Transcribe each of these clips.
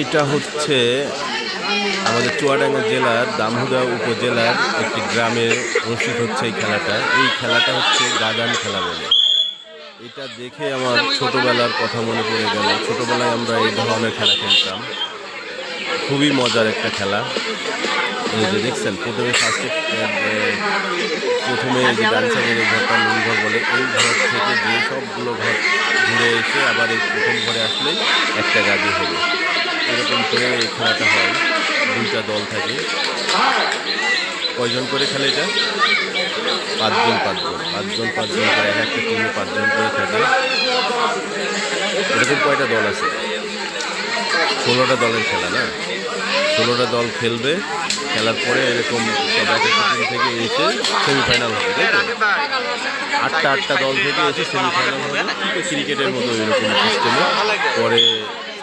এটা হচ্ছে আমাদের চুয়াডাঙ্গা জেলার দামহুদা উপজেলার একটি গ্রামে অনুষ্ঠিত হচ্ছে এই খেলাটা। এই খেলাটা হচ্ছে গাদান খেলা বলে। এটা দেখে আমার ছোটবেলার কথা মনে পড়ে গেল। ছোটবেলায় আমরা এই ধরনের খেলা খেলতাম। খুবই মজার একটা খেলা। এই যে দেখছেন, প্রথমে ফার্স্টে প্রথমে যে ডান সাইডের এই ঘরটা মূল ঘর বলে, এই ঘর থেকে যে সবগুলো ঘর এসে আবার এই প্রথম ঘরে আসলেই একটা গাড়ি হবে এরকম করে এই খেলাটা হয়, দুইটা দল থাকে। কয়জন করে খেলে এটা? পাঁচজন পাঁচজন। পাঁচজন পাঁচজন করে, এক একটা টিমে পাঁচজন করে থাকে এরকম কয়টা দল আছে? ষোলোটা দলের খেলা না? ষোলোটা দল খেলবে খেলার পরে এরকম থেকে এসে সেমিফাইনাল হবে, তাই তো? আটটা আটটা দল থেকে এসে সেমিফাইনাল হবে। ক্রিকেটের মতো এরকম সিস্টেমে পরে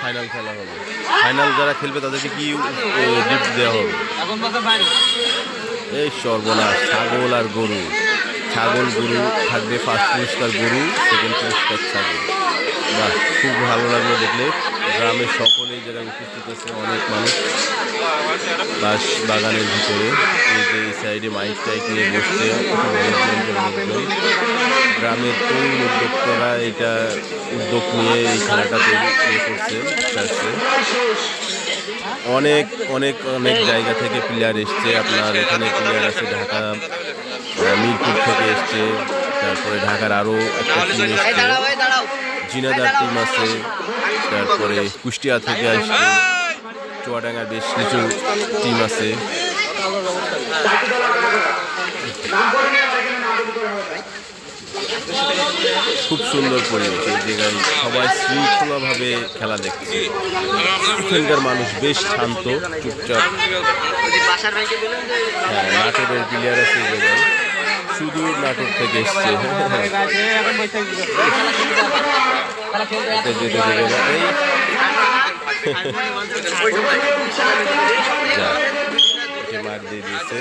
ফাইনাল খেলা হবে। ফাইনাল যারা খেলবে তাদেরকে কি গিফট দেওয়া হবে? এই সর্বনাশ, ছাগল আর গরু। ছাগল, গরু থাকবে ফার্স্ট পুরস্কার গরু সেকেন্ড পুরস্কার ছাগল। বাহ, খুব ভালো লাগল দেখলে। গ্রামের সকলেই যারা উপস্থিত আছে, অনেক মানুষ। বাস বাগানের ভিতরে, এই যে এই সাইডে মাইক টাইক নিয়ে বসছে গ্রামের তরুণ উদ্যোক্তারা এটা উদ্যোগ নিয়ে এই খেলাটা তৈরি ইয়ে করছে অনেক অনেক অনেক জায়গা থেকে প্লেয়ার এসছে। আপনার এখানে প্লেয়ার আছে ঢাকা মিরপুর থেকে এসছে তারপরে ঢাকার আরও একটা টিম এসছে। জিনাদার টিম আছে তারপরে কুষ্টিয়া থেকে আসছে। চুয়াডাঙ্গার বেশ কিছু টিম আছে। খুব সুন্দর পরিবেশ এই জায়গায় সবাই শৃঙ্খলাভাবে খেলা দেখছে। এখানকার মানুষ বেশ শান্ত চুপচাপ। হ্যাঁ নাটোরের প্লেয়ার আছে এই জায়গায়। শুধু নাটোর থেকে এসছে। মার দিয়ে দিয়েছে।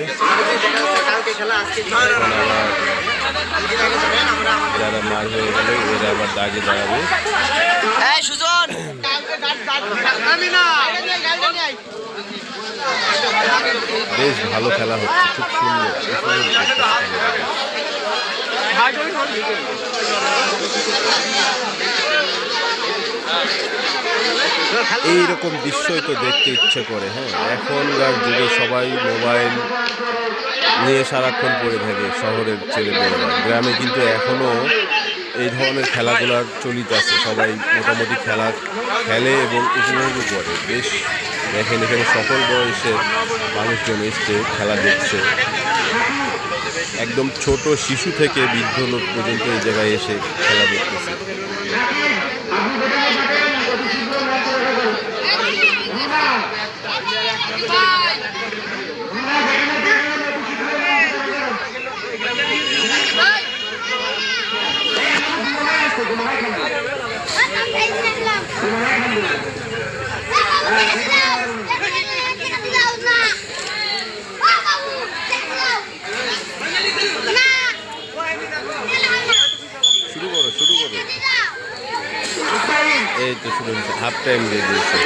যারা মার হয়ে গেল এরা আবার দাগে দাঁড়াবে। সুজন! বেশ ভালো খেলা হচ্ছে, খুব সুন্দর। এইরকম দৃশ্যই তো দেখতে ইচ্ছে করে হ্যাঁ। এখনকার যুগে সবাই মোবাইল নিয়ে সারাক্ষণ পড়ে থাকে শহরের ছেলে ছেলেমেয়েরা গ্রামে কিন্তু এখনও এই ধরনের খেলাগুলার চলিত আছে। সবাই মোটামুটি খেলা খেলে এবং উপভোগও করে। বেশ দেখেন এখানে সকল বয়সের মানুষজন এসছে, খেলা দেখছে। একদম ছোট শিশু থেকে বৃদ্ধ লোক পর্যন্ত এই জায়গায় এসে খেলা দেখতেছে। শুরু করো শুরু করো। এই তো শুরু হাফ টাইম দিয়ে দিয়েছে।